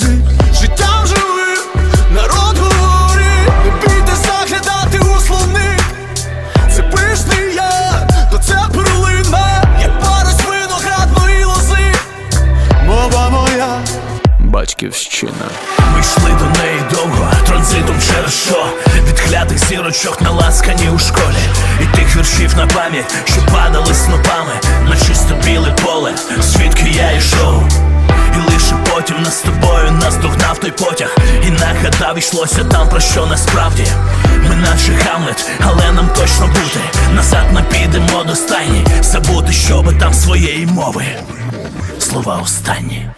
сльози, життям живим, народ говорить, не бійте заглядати у словник, це пишний я, то це перлина, як парось виноградної лози, мова моя, батьківщина. Ми йшли до неї довго, транзитом через що? Від клятих зірочок наласкані у школі. І тих віршів на пам'ять, що падали снопами На чисто біле поле, звідки я йшов той потяг. І нагадав, йшлося там про що насправді. Ми наче Гамлет, але нам точно бути. Назад не підемо до стайні. Забути, щоби там своєї мови. Слова останні